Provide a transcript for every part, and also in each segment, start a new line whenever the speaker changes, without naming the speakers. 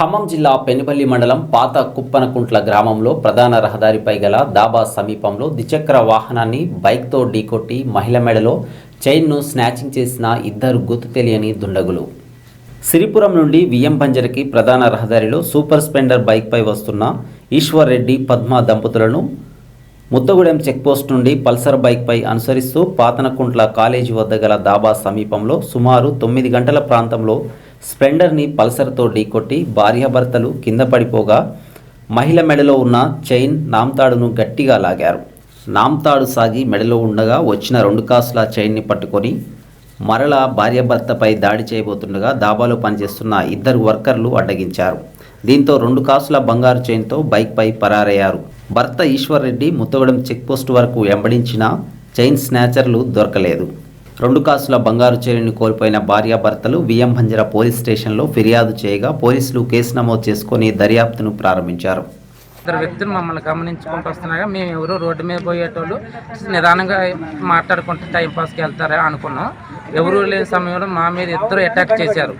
ఖమ్మం జిల్లా పెనుపల్లి మండలం పాత కుప్పనకుంట్ల గ్రామంలో ప్రధాన రహదారిపై గల దాబా సమీపంలో ద్విచక్ర వాహనాన్ని బైక్తో ఢీకొట్టి మహిళ మెడలో చైన్ను స్నాచింగ్ చేసిన ఇద్దరు గుర్తు తెలియని దుండగులు. సిరిపురం నుండి విఎం బంజర్కి ప్రధాన రహదారిలో సూపర్ స్పెండర్ బైక్పై వస్తున్న ఈశ్వర్ రెడ్డి పద్మ దంపతులను ముత్తగూడెం చెక్పోస్ట్ నుండి పల్సర్ బైక్పై అనుసరిస్తూ పాతనకుంట్ల కాలేజీ వద్ద గల దాబా సమీపంలో సుమారు తొమ్మిది గంటల ప్రాంతంలో స్ప్లెండర్ని పల్సర్తో ఢీకొట్టి భార్యాభర్తలు కింద పడిపోగా మహిళ మెడలో ఉన్న చైన్ నామ్తాడును గట్టిగా లాగారు. నామ్తాడు సాగి మెడలో ఉండగా వచ్చిన రెండు కాసుల చైన్ని పట్టుకొని మరలా భార్యాభర్తపై దాడి చేయబోతుండగా దాబాలో పనిచేస్తున్న ఇద్దరు వర్కర్లు అడ్డగించారు. దీంతో రెండు కాసుల బంగారు చైన్తో బైక్పై పరారయ్యారు. భర్త ఈశ్వర్ రెడ్డి ముత్తగూడెం చెక్పోస్ట్ వరకు వెంబడించిన చైన్ స్నాచర్లు దొరకలేదు. రెండు కాసుల బంగారు చైన్ని కోల్పోయిన భార్యాభర్తలు విఎం భంజర పోలీస్ స్టేషన్లో ఫిర్యాదు చేయగా పోలీసులు కేసు నమోదు చేసుకుని దర్యాప్తును ప్రారంభించారు.
ఇద్దరు వ్యక్తులు మమ్మల్ని గమనించుకుంటూ వస్తున్నాగా మేము ఎవరు రోడ్డు మీద పోయేటోళ్ళు నిదానంగా మాట్లాడుకుంటూ టైంపాస్కి వెళ్తారా అనుకున్నాం. ఎవరు లేని సమయంలో మా మీద ఇద్దరు అటాక్ చేశారు.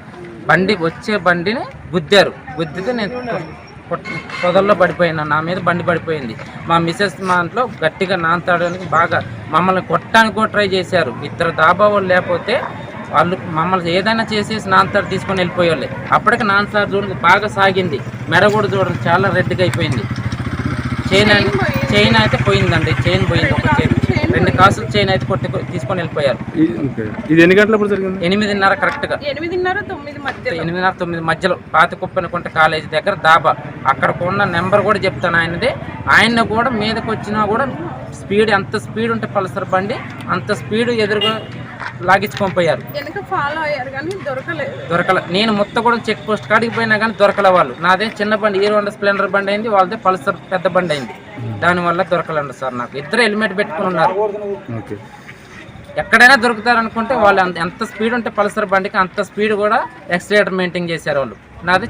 బండి వచ్చే బండిని గుద్దారు. గుద్దితే నేను పొదల్లో పడిపోయినా నా మీద బండి పడిపోయింది. మా మిసెస్ మా ఇంట్లో గట్టిగా నాంతాడడానికి బాగా మమ్మల్ని కొట్టడానికి కూడా ట్రై చేశారు. ఇద్దరు దాబా వాళ్ళు లేకపోతే వాళ్ళు మమ్మల్ని ఏదైనా చేసేసి నాన్నతాడు తీసుకొని వెళ్ళిపోయేవాళ్ళే. అప్పటికి నాన్నతాడు చూడండి బాగా సాగింది. మెడ కూడా చూడండి చాలా రెడ్గా అయిపోయింది. చైన్ చైన్ అయితే పోయిందండి. చైన్ పోయింది. ఒక చైన్. కాసులు చైన్ అయితే కొట్టి తీసుకొని వెళ్ళిపోయారు.
ఇది ఎన్ని గంటలప్పుడు జరిగింది?
ఎనిమిదిన్నర కరెక్ట్గా.
ఎనిమిదిన్నర తొమ్మిది మధ్యలో.
ఎనిమిదిన్నర తొమ్మిది మధ్యలో. పాతకుప్పనుకుంట కాలేజీ దగ్గర దాబా. అక్కడ ఉన్న నెంబర్ కూడా చెప్తాను ఆయనది. ఆయన కూడా మీదకి వచ్చినా కూడా స్పీడ్ ఎంత స్పీడ్ ఉంటే పల్సర్ బండి అంత స్పీడ్ ఎదురుగా
దొరకలేదు.
దొరకల నేను మొత్తం కూడా చెక్ పోస్ట్ కాడికి పోయినా కానీ దొరకలే వాళ్ళు. నాదే చిన్న బండి హీరో హోండా స్ప్లెండర్ బండి అయింది వాళ్ళదే పల్సర్ పెద్ద బండి అయింది. దానివల్ల దొరకలండి సార్ నాకు. ఇద్దరు హెల్మెట్ పెట్టుకుని ఉన్నారు.
ఓకే.
ఎక్కడైనా దొరుకుతారు అనుకుంటే వాళ్ళు అంత- ఎంత స్పీడ్ ఉంటే పల్సర్ బండికి అంత స్పీడ్ కూడా ఎక్సిలేటర్ మెయింటైన్ చేశారు వాళ్ళు. నాది